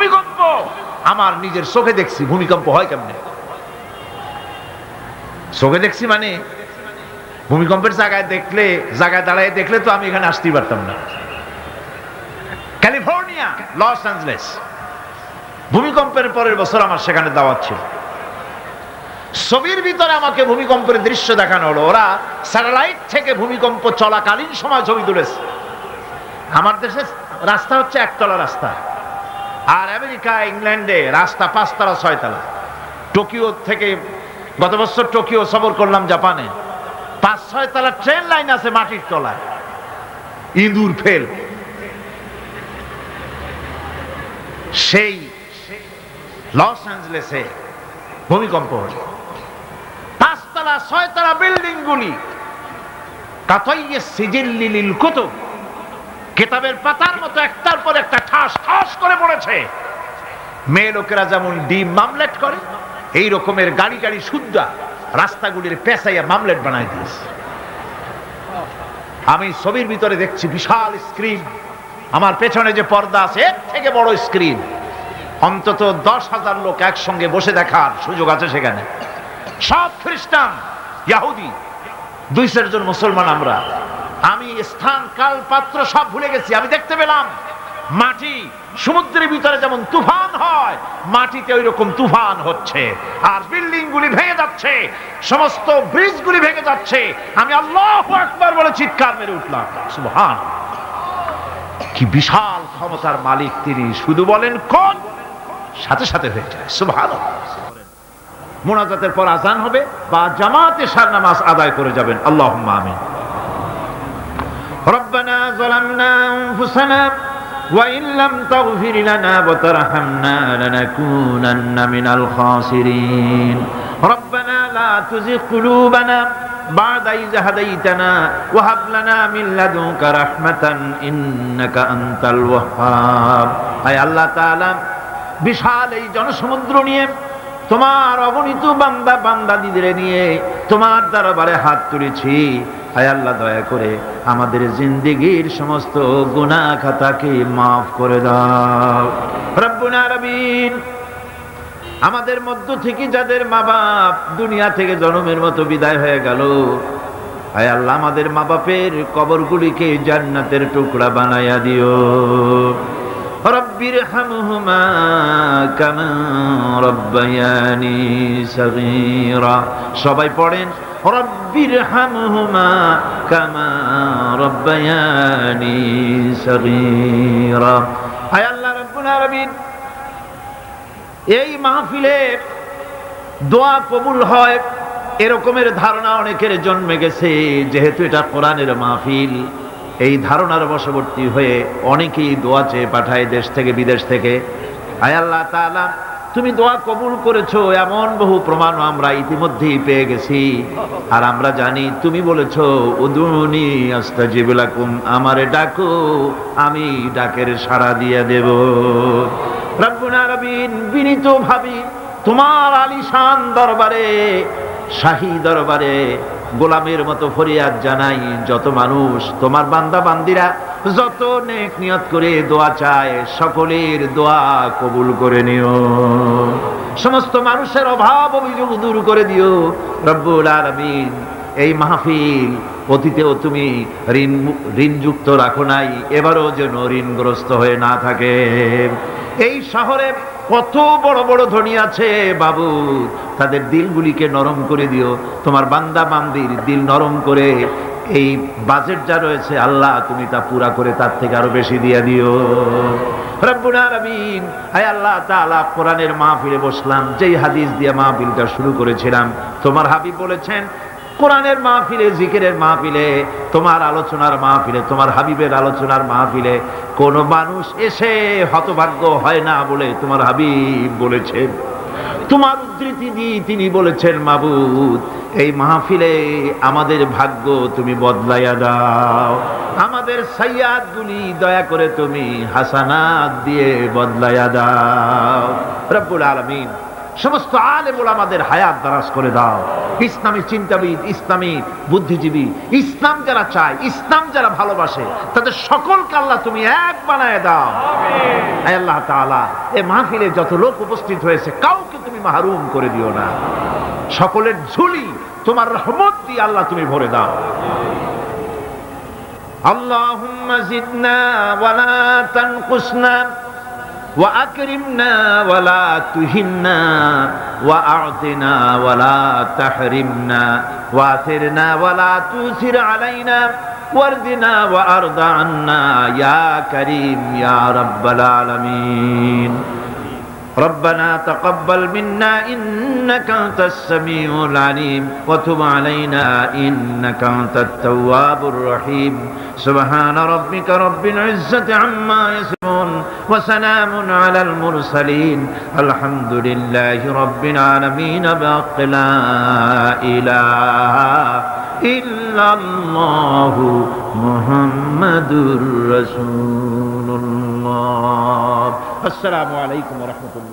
ভূমিকম্প। আমার নিজের চোখে দেখছি, ভূমিকম্প হয় কেমনে? চোখে দেখছি মানে ভূমিকম্পের জায়গায় দেখলে, জায়গায় দাঁড়ায় দেখলে তো আমি এখানে আসতেই পারতাম না। California, Los Angeles. ভূমিকম্পের পরের বছর আমার সেখানে দাওয়াত ছিল। ছবির ভিতরে আমাকে ভূমিকম্পের দৃশ্য দেখানো হলো। ওরা স্যাটেলাইট থেকে ভূমিকম্প চলাকালীন সময় ছবি তুলেছে। আমার দেশে রাস্তা হচ্ছে একতলা রাস্তা। আর আমেরিকা, ইংল্যান্ডে রাস্তা পাঁচতলা ছয়তলা টোকিও থেকে গত বছর টোকিও সফর করলাম জাপানে। পাঁচ, ছয় তলা ট্রেন লাইন আছে মাটির তলায়। ইঁদুর ফেল। সেই লস অ্যাঞ্জেলেসে ভূমিকম্প হল। পাঁচতলা ছয়তলা বিল্ডিং গুলি কাতইয়ে সিজিল্লিল কুতুব। কেতাবের পাতার মতো একটার পর একটা ঠাস ঠাস করে পড়েছে। মেয়ে লোকেরা যেমন ডিম মামলেট করে, এই রকমের গাড়ি গাড়ি শুদ্ধা রাস্তাগুলির পেঁচাইয়া মামলেট বানাই দিয়েছে। আমি ছবির ভিতরে দেখছি বিশাল স্ক্রিন। আমার পেছনে যে পর্দা আছে, এর থেকে বড় স্ক্রিন। অন্তত দশ হাজার লোক একসঙ্গে বসে দেখার সুযোগ আছে সেখানে। সব খ্রিস্টান, ইয়াহুদি, দুই চারজন মুসলমান আমরা। আমি স্থান, কাল, পাত্র সব ভুলে গেছি, আমি দেখতে পেলাম। মাটি, সমুদ্রের ভিতরে যেমন তুফান হয়, মাটিতে ওই রকম তুফান হচ্ছে। আর বিল্ডিং গুলি ভেঙে যাচ্ছে, সমস্ত ব্রিজ গুলি ভেঙে যাচ্ছে। আমি আল্লাহ একবার বলে চিৎকার মেরে উঠলাম। সুবহান কি বিশাল ক্ষমতার মালিক তিনি। শুধু বলেন, কোন? সাথে সাথে হয়ে যায়। সুবহান মোনাজাতের পর আজান হবে, বা জামাতে সার নামাজ আদায় করে যাবেন। আল্লাহ আমিন। ربنا ظلمنا أنفسنا وإن لم تغفر لنا وترحمنا لنكونن من الخاسرين ربنا لا تزغ قلوبنا بعد إذ هديتنا وهب لنا من لدنك رحمة إنك أنت الوهاب أي الله تعالى বিশাল এই জনসমুদ্র নিয়ে তোমার অগণিত বান্দা বান্দা বান্দাদিদের নিয়ে তোমার দরবারে হাত তুলেছি। আয় আল্লাহ, দয়া করে আমাদের জিন্দিগির সমস্ত গুনাহ খাতাকে মাফ করে দাও। রব্বুল আলামিন, আমাদের মধ্য থেকে যাদের মা বাপ দুনিয়া থেকে জনমের মতো বিদায় হয়ে গেল আয় আল্লাহ, আমাদের মা বাপের কবরগুলিকে জান্নাতের টুকরা বানাইয়া দিও। সবাই পড়েন রব্বির হামহুমা কামা রব্বায়ানি সগীরা। আয় আল্লাহ রব্বুল আলামিন, এই মাহফিলে দোয়া কবুল হয়, এরকমের ধারণা অনেকের জন্মে গেছে, যেহেতু এটা কোরআনের মাহফিল। এই ধারণার বশবর্তী হয়ে অনেকেই দোয়া চেয়ে পাঠায় দেশ থেকে, বিদেশ থেকে। আয় আল্লাহ তুমি দোয়া কবুল করেছ, এমন বহু প্রমাণ আমরা ইতিমধ্যেই পেয়ে গেছি। আর আমরা জানি, তুমি বলেছ, উদুনি আমারে ডাকো, আমি ডাকের সাড়া দিয়ে দেব। বিনীত ভাবি তোমার আলিশান দরবারে, শাহী দরবারে গোলামের মতো ফরিয়াদ জানাই, যত মানুষ তোমার বান্দা বান্দিরা, যত নেক নিয়ত করে দোয়া চায়, সকলের দোয়া কবুল করে নিও। সমস্ত মানুষের অভাব অভিযোগ দূর করে দিও। রব্বুল আলামিন, এই মাহফিল অতীতেও তুমি ঋণ ঋণযুক্ত রাখো নাই, এবারও যেন ঋণগ্রস্ত হয়ে না থাকে। এই শহরে কত বড় বড় ধনী আছে, বাবু। তাদের দিলগুলিকে নরম করে দিও। তোমার বান্দা বান্দির দিল নরম করে, এই বাজেট যা রয়েছে, আল্লাহ তুমি তা পুরা করে তার থেকে আরও বেশি দিয়ে দিও। আল্লাহ কোরআনের মাহফিলে বসলাম। যেই হাদিস দিয়ে মাহফিলটা শুরু করেছিলাম, তোমার হাবিব বলেছেন কোরআনের মাহফিলে, জিকিরের মাহফিলে, তোমার আলোচনার মাহফিলে, তোমার হাবিবের আলোচনার মাহফিলে, কোন মানুষ এসে হতভাগ্য হয় না বলে তোমার হাবিব বলেছেন। তোমার উদ্ধৃতি দিয়ে তিনি বলেছেন, মাবুদ, এই মাহফিলে আমাদের ভাগ্য তুমি বদলাইয়া দাও। আমাদের সাইয়াদ গুলি দয়া করে তুমি হাসানাত দিয়ে বদলাইয়া দাও। রব্বুল আলমিন সমস্ত আলে আমাদের হায়াত দারাজ করে দাও ইসলামী চিন্তাবিদ ইসলামী বুদ্ধিজীবী ইসলাম যারা চায় ইসলাম যারা ভালোবাসে তাদের সকলকে আল্লাহ তুমি এক বানায় দাও আয় আল্লাহ তাআলা এ মাহফিলে যত লোক উপস্থিত হয়েছে কাউকে তুমি মাহরুম করে দিও না সকলের ঝুলি তোমার রহমত দিয়ে আল্লাহ তুমি ভরে দাও اللهم زدنا ولا تنقصنا وأكرمنا ولا تهنا وأعطنا ولا تحرمنا وأثرنا ولا تؤثر علينا واردنا وأرض عنا يا كريم يا رب العالمين. ربنا تقبل منا إنك أنت السميع العليم وتب علينا إنك أنت التواب الرحيم. سبحان ربك رب العزة عما يصفون. وسلام على المرسلين. الحمد لله رب العالمين بحق لا إله إلا الله محمد رسول الله. السلام عليكم ورحمة الله.